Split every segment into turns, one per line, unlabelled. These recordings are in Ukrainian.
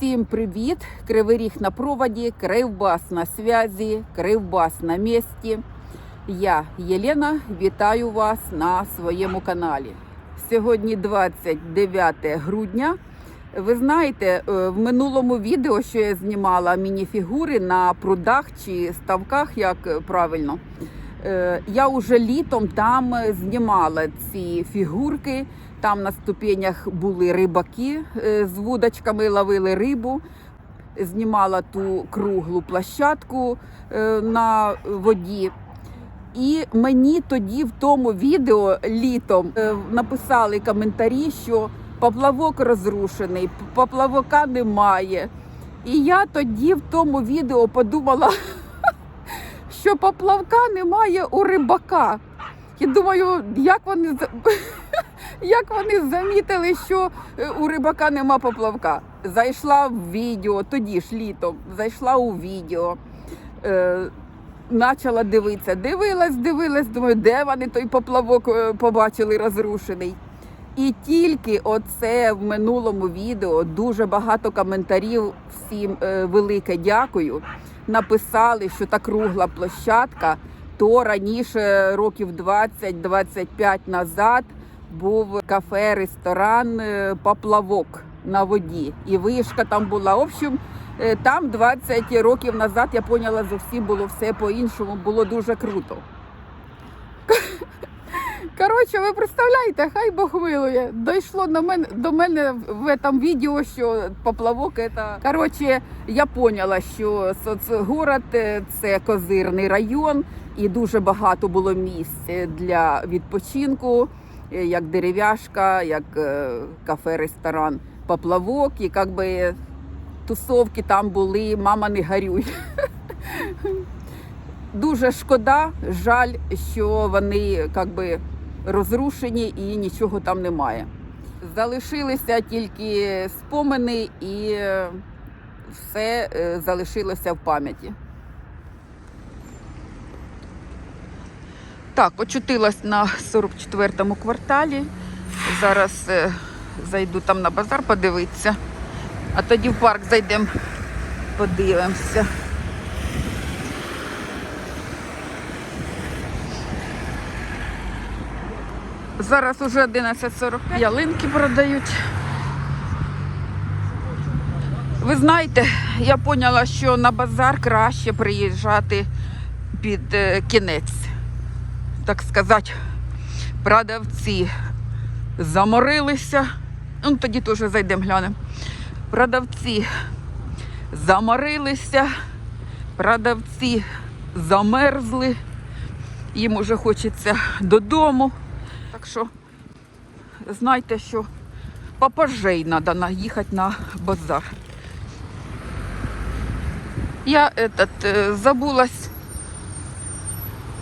Всім привіт! Кривий ріг на проводі, Кривбас на связі, Кривбас на місці. Я Єлена, вітаю вас на своєму каналі. Сьогодні 29 грудня. Ви знаєте, е, в минулому відео, що я знімала мініфігури на прудах чи ставках, як е, правильно, е, я уже літом там знімала ці фігурки. Там на ступенях були рибаки е, з вудочками, ловили рибу. Знімала ту круглу площадку е, на воді. І мені тоді в тому відео літом е, написали коментарі, що поплавок розрушений, поплавока немає. І я тоді в тому відео подумала, що поплавка немає у рибака. Я думаю, як вони як вони замітили, що е, у рибака нема поплавка. Зайшла в відео, тоді ж літом, зайшла у відео. Е, Почала дивитися, дивилась, дивилась, думаю, де вони той поплавок е, побачили розрушений. І тільки оце в минулому відео дуже багато коментарів. Всім е, велике дякую. Написали, що та кругла площадка, то раніше, років 20-25 назад, був кафе, ресторан, е, поплавок на воді. І вишка там була. В общем, Е, Там 20 років назад я поняла, зовсім було все по-іншому, було дуже круто. Коротше, ви представляєте, хай Бог милує. Дійшло до мене до мене в цьому відео, що поплавок це. Коротше, я поняла, що соцгород це козирний район, і дуже багато було місць для відпочинку, як дерев'яшка, як е, кафе-ресторан, поплавок, і як би тусовки там були, мама не горюй. Дуже шкода, жаль, що вони як би, розрушені і нічого там немає. Залишилися тільки спомини і е, все е, залишилося в пам'яті. Так, очутилась на 44-му кварталі. Зараз е, зайду там на базар подивитися. А тоді в парк зайдемо, подивимося. Зараз уже 11.45, ялинки продають. Ви знаєте, я поняла, що на базар краще приїжджати під е, кінець. Так сказати, продавці заморилися. Ну, тоді теж зайдемо глянемо. Продавці заморилися, продавці замерзли, їм уже хочеться додому. Так що знайте, що попожей треба їхати на базар. Я этот, е, забулась,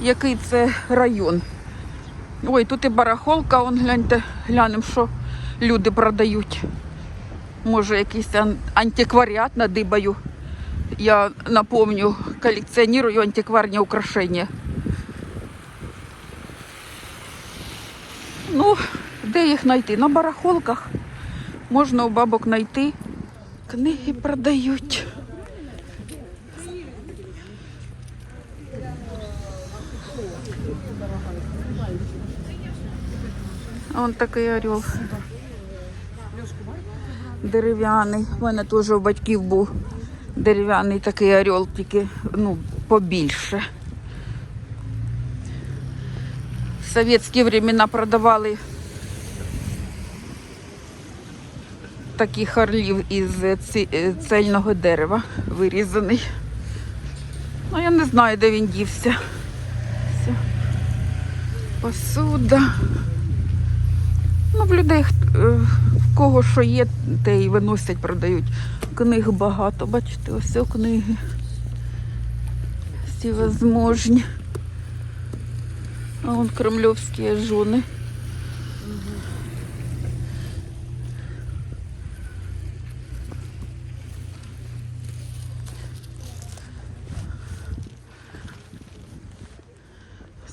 який це район. Ой, тут і барахолка, он гляньте, глянемо, що люди продають. Може, якийсь антикваріат надибаю. Я напомню, колекціоную антикварні украшення. Ну, де їх знайти? На барахолках. Можна у бабок знайти. Книги продають. Вон такий орел. Дерев'яний. У мене теж у батьків був дерев'яний такий орел, тільки ну, побільше. В совєтські времена продавали таких орлів із е, цельного дерева вирізаний. Ну, я не знаю, де він дівся. Все. Посуда. Ну, в людей, е, в кого що є, те й виносять, продають. Книг багато, бачите, ось о книги. Всі возможні. А вон кремльовські жони.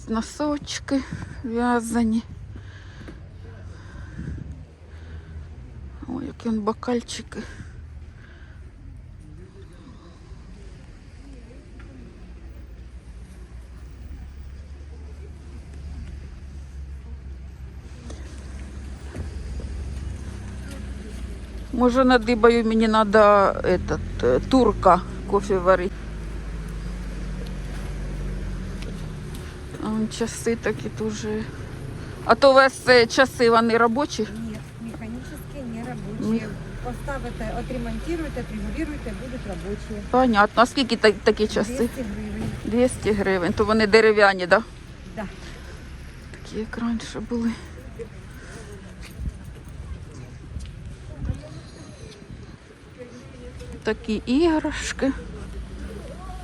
Носочки в'язані. он бокальчик. Может, Може надибаю, мені надо этот, э, турка кофе варити. А часы такие тоже. А то у вас
э, часы ванны рабочие?
Не
Поставите, отремонтируйте, отрегулируйте, будуть робочі.
Понятно. А скільки та- такі часи?
200 гривень.
200 гривень. То вони дерев'яні, так? Да?
Да.
Такі як раніше були. Такі іграшки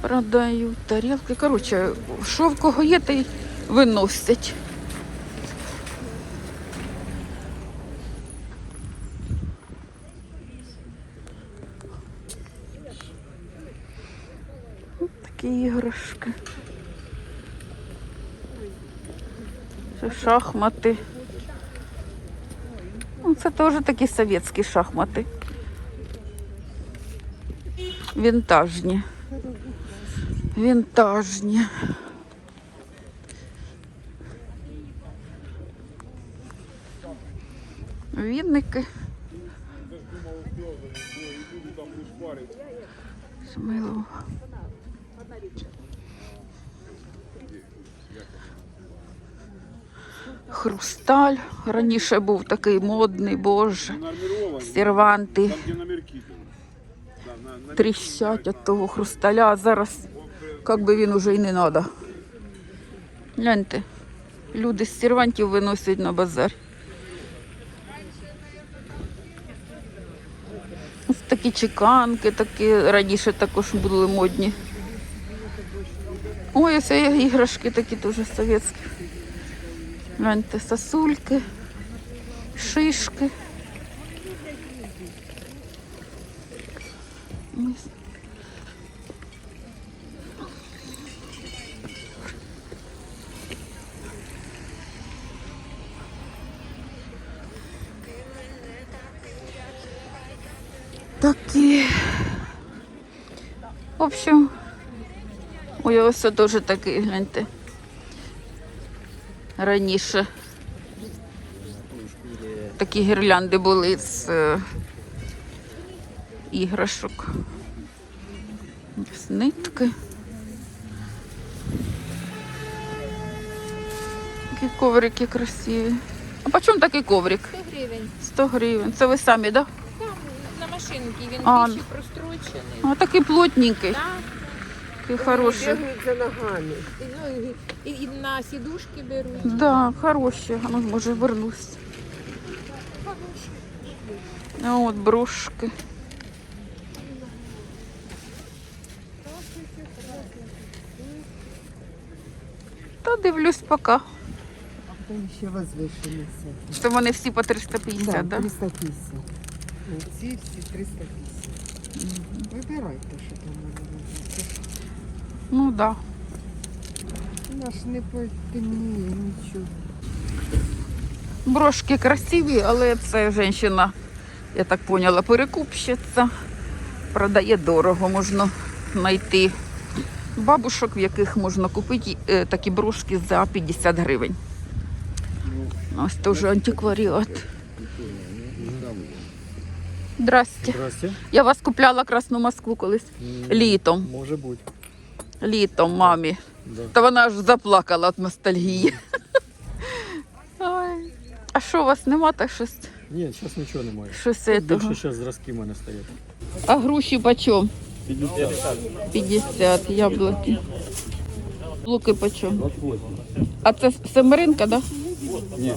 продають, тарілки. Коротше, що в кого є, та й виносять. Ось Такі іграшки. Це шахмати. Ну, Це теж такі совєтські шахмати. Вінтажні. Вінтажні. Вінники. Хрусталь. Раніше був такий модний, боже. Серванти тріщать від того хрусталя, зараз як би він уже і не треба. Гляньте, люди з сервантів виносять на базар. Ось такі чеканки, такі раніше також були модні. Ой, ось іграшки такі теж совєтські. Гляньте, сосульки, шишки. Такі. В общем, ой, ось теж такий, гляньте. Раніше такі гірлянди були з е, іграшок. Ось нитки. Такі коврики красиві. А по чому такий коврик?
100 гривень.
100 гривень. Це ви самі, так? Да?
Там на машинці він більше прострочений.
А такий плотненький,
Так,
такий хороший.
за ногами.
ну, і, і на сідушки беруть.
Да, хороші. А ну, може вернусь. А от брошки. Та дивлюсь поки.
Там ще возвишені всякі.
Це вони всі по 350, так? Да,
350. Ці всі 350. Вибирайте, що там бути.
Ну так. Да.
Вона ж не потемніє нічого.
Брошки красиві, але це жінка, я так поняла, перекупщиця. Продає дорого, можна знайти бабушок, в яких можна купити е, такі брошки за 50 гривень. Ось теж антикваріат. Здрасте.
Здрасте.
Я вас купляла Красну Москву колись літом.
Може бути.
Літом мамі.
Да.
Та вона аж заплакала від ностальгії. Ой. А що у вас нема так щось?
Ні, зараз нічого немає.
Щось
Більше
этого?
зараз зразки в мене стоять.
А груші почем?
50.
50 яблуки. Луки почем? А це семеринка, да?
Ні.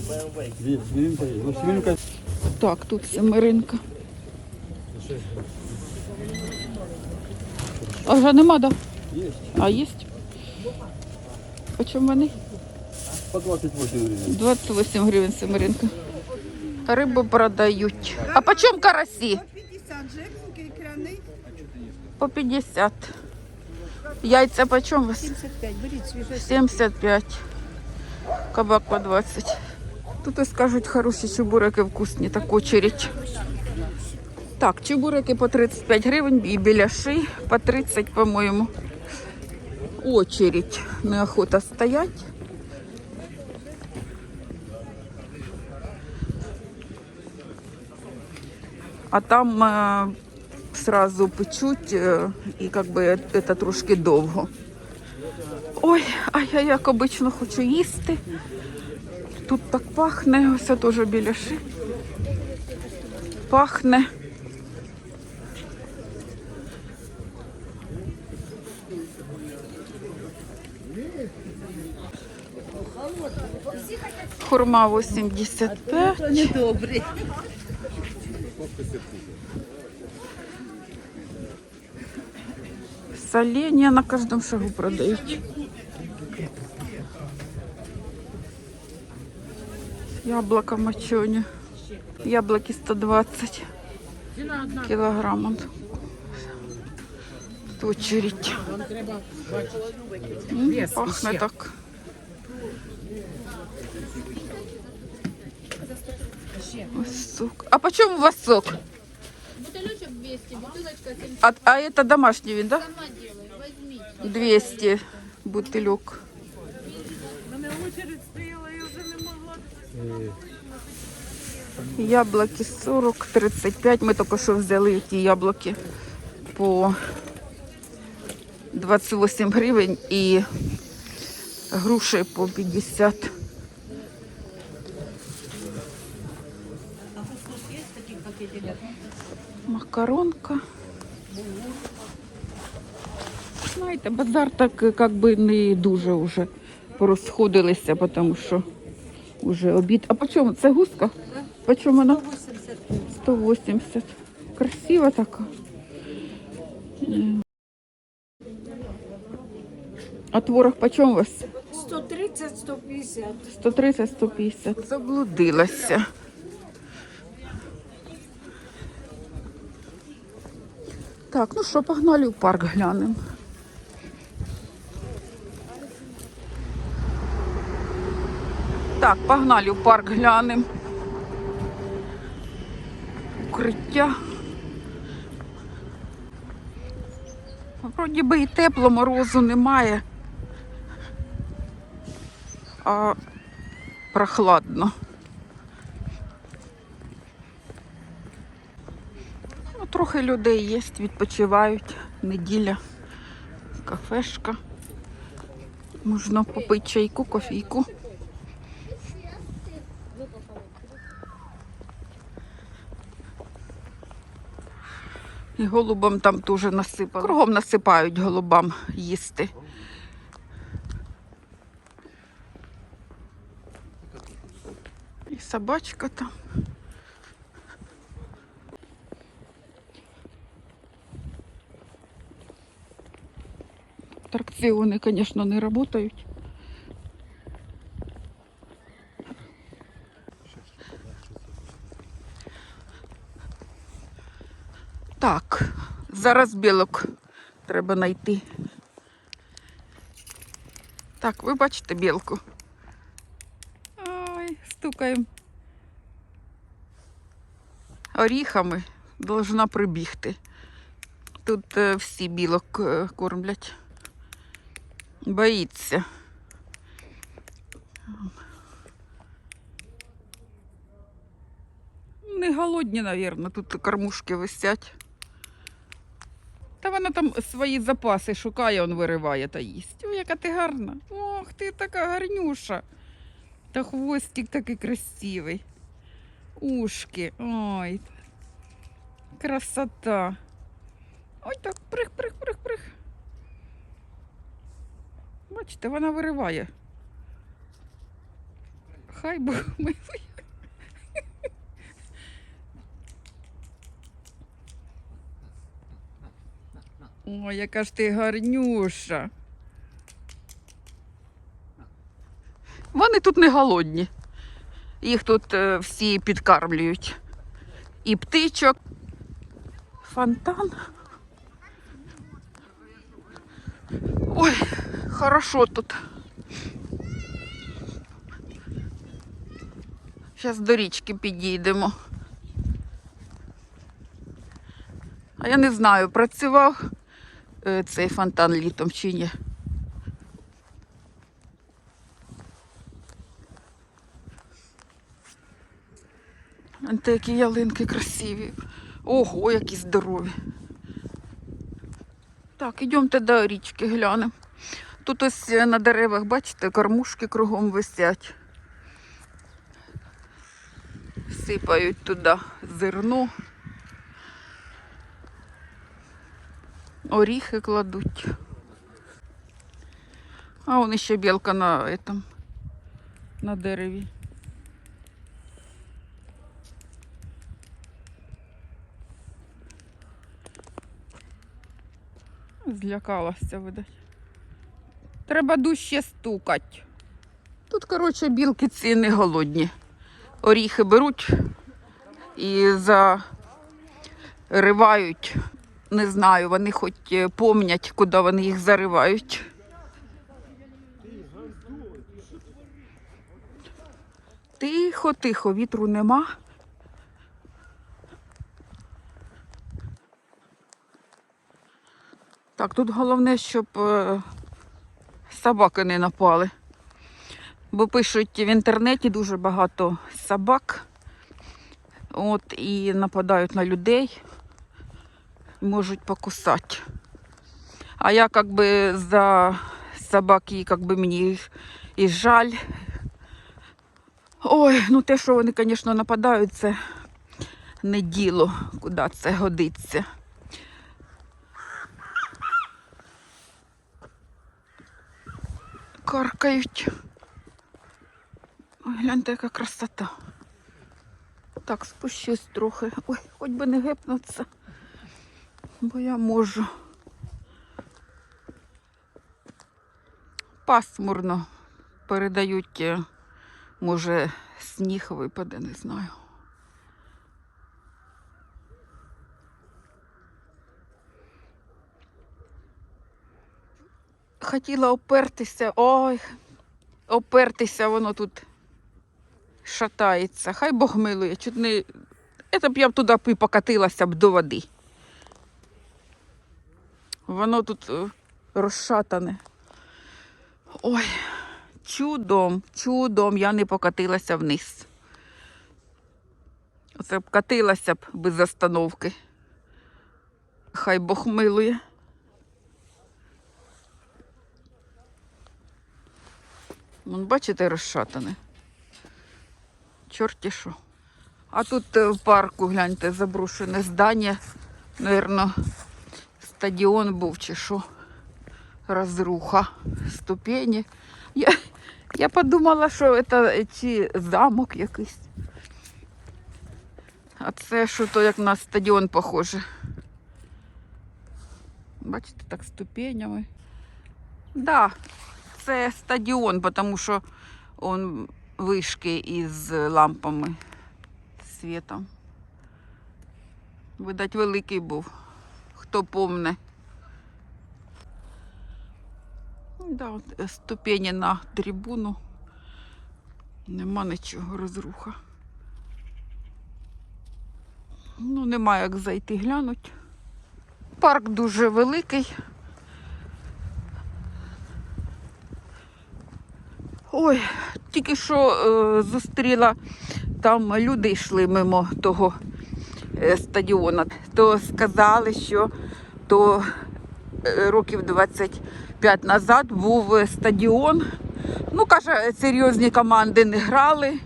Свининка є. Ну, свининка
Так, тут семеринка. А вже нема, да?
Є.
А є? Почем вони?
По 28 гривень.
28 гривень семеринка. Рибу продають. А почем карасі?
50.
По 50. Яйця почем у вас?
75, беріть свіже.
75. Кабак по 20. Тут і скажуть хороші чебуреки вкусні, так очередь. Так, чебуреки по 35 гривень і біляши по 30, по-моєму. Очередь. Неохота стоять. а там е, сразу печуть, е, і как би це трошки довго. Ой, а я як обично хочу їсти. Тут так пахне, це теж біляши. Пахне. Хурма 85.
Добрий.
Соленья на каждом шагу продают. Яблоко мочоне. Яблоки 120 килограмм. Тут очередь. Пахнет так. сок. А почем у вас сок?
Бутылечек 200, бутылочка 70.
А, а это домашний вин, да?
Сама делай, возьмите.
200 бутылек. Яблоки 40, 35. Ми тільки що взяли ті яблуки по 28 гривень і груші по 50. Макаронка. Знаєте, базар так е, как би не дуже вже порозходилися, тому що вже обід. А по чому? Це гуска? По чому вона? 180. Красива така. А творог по чому у вас?
130-150.
130-150. Заблудилася. Так, ну що, погнали в парк глянемо. Так, погнали в парк глянемо. Укриття. Вроді би і тепло, морозу немає. А прохладно. Трохи людей є, відпочивають. Неділя, кафешка. Можна попити чайку, кофійку. І голубам там теж насипали. Кругом насипають голубам їсти. І собачка там. Атракціони, звісно, не працюють. Так, зараз білок треба знайти. Так, ви бачите білку? Ой, стукаємо. Оріхами должна прибігти. Тут е, всі білок е, кормлять. Боїться. Не голодні, мабуть, тут кормушки висять. Та вона там свої запаси шукає, он вириває та їсть. Ой, яка ти гарна. Ох, ти така гарнюша. Та хвостик такий красивий. Ушки. Ой. Красота. Ой, так прих, прих, прих, прих. Бачите, вона вириває. Хай Бог милує. Ой, яка ж ти гарнюша. Вони тут не голодні. Їх тут е, всі підкармлюють. І птичок. Фонтан. Ой, хорошо тут. Зараз до річки підійдемо. А я не знаю, працював е, цей фонтан літом чи ні. Ante які ялинки красиві. Ого, які здорові. Так, ідемте до річки глянемо. Тут ось е, на деревах, бачите, кормушки кругом висять. Сипають туди зерно. Оріхи кладуть. А вон ще білка на этом, на дереві. Злякалася, видать. Треба дужче стукати. Тут, коротше, білки ці не голодні. Оріхи беруть і заривають. Не знаю, вони хоч е, помнять, куди вони їх заривають. Тихо, тихо, вітру нема. Так, тут головне, щоб е, собаки не напали. Бо пишуть в інтернеті дуже багато собак. От, і нападають на людей, можуть покусати. А я как би за собаки, как би мені їх і жаль. Ой, ну те, що вони, звісно, нападають, це не діло, куди це годиться. Каркають. Ой, гляньте, яка красота. Так, спущусь трохи. Ой, хоч би не гепнуться, бо я можу. Пасмурно передають, е, може, сніг випаде, не знаю. Хотіла опертися, ой, опертися, воно тут шатається. Хай Бог милує. Чуть не... Це б я б туди покатилася б до води. Воно тут е, розшатане. Ой, чудом, чудом я не покатилася вниз. Оце б катилася б без остановки. Хай Бог милує. Вон, бачите, розшатане. Чорті що. А тут е, в парку, гляньте, заброшене здання. Наверно, стадіон був чи що. Розруха, ступені. Я, я подумала, що це чи замок якийсь. А це що то як на стадіон похоже. Бачите, так ступенями. Да, це стадіон, тому що он вишки із лампами світом. Видать, великий був. Хто помне. Да, от е, ступені на трибуну. Нема нічого, розруха. Ну, нема як зайти глянуть. Парк дуже великий. Ой, тільки що е, зустріла, там люди йшли мимо того е, стадіону, то сказали, що то е, років 25 назад був е, стадіон. Ну, каже, серйозні команди не грали.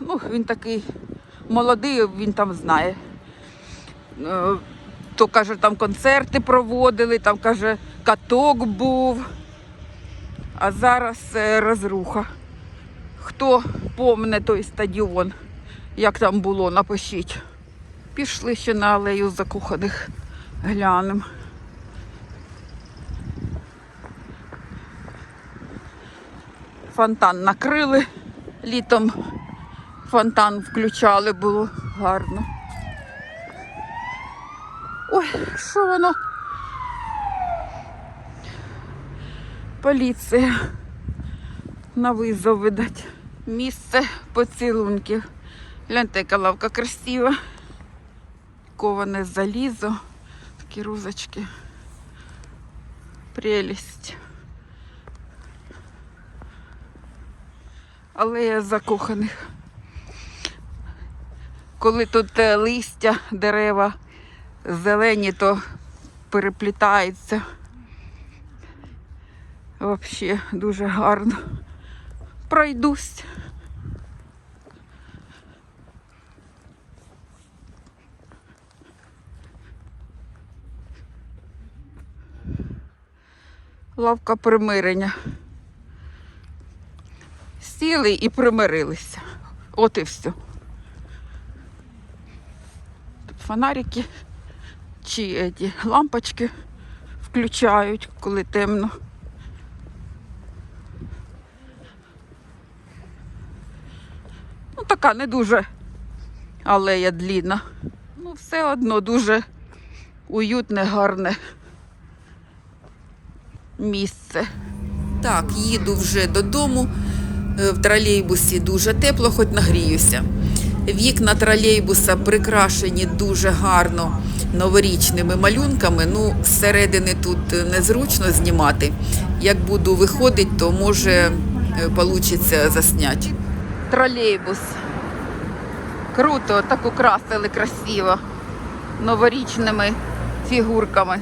Ну, він такий молодий, він там знає. Е, То каже, там концерти проводили, там каже, каток був. А зараз е, розруха. Хто помне той стадіон, як там було, напишіть. Пішли ще на алею закоханих глянемо. Фонтан накрили. Літом фонтан включали, було гарно. Ой, що воно? Поліція на визов видать. Місце поцілунків. Гляньте, яка лавка красива. Коване залізо. Такі розочки. Прелість. Алея закоханих. Коли тут е, листя, дерева зелені, то переплітаються. Взагалі дуже гарно. Пройдусь. Лавка примирення. Сіли і примирилися. От і все. Тут фонарики чи эти лампочки включають, коли темно. Така не дуже алея длінна. Ну, все одно дуже уютне, гарне місце. Так, їду вже додому. Е, В тролейбусі дуже тепло, хоч нагріюся. Вікна тролейбуса прикрашені дуже гарно новорічними малюнками. Ну, зсередини тут незручно знімати. Як буду виходити, то може вийде засняти. Тролейбус. Круто, так украсили красиво. Новорічними фігурками.